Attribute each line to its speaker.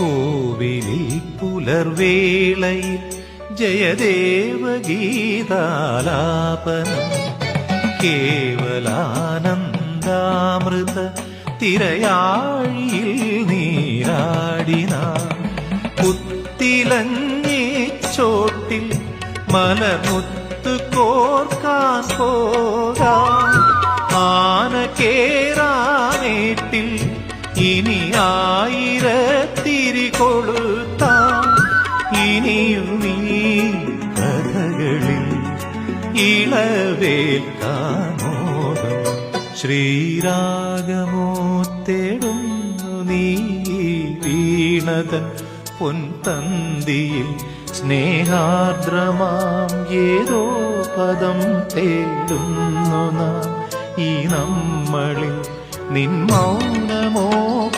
Speaker 1: കോവിലിൽ പുലർവേളയിൽ ജയദേവഗീതാലാപനം. കേവലാനന്ദാമൃത തിരയാഴിയിൽ നീരാടിന കുത്തിലങ്ങി ചോട്ടിൽ മലമുത്ത് കോർക്കാൻ പോകാം. ആന കേറാനേട്ടിൽ ഇനി ആയിരത്തിരി കൊളുത്താം ഇനിയും ഈ കഥകളിൽ ഇളവേൽക്കാമോദം. ശ്രീരാഗമോ തേടുന്നു നീ വീണതൻ പൊൻതന്തിയിൽ. സ്നേഹാർദ്രമാം ഏതോ പദം തേടുന്നു ഈ നമ്മളിൽ നിൻ മൗനമോ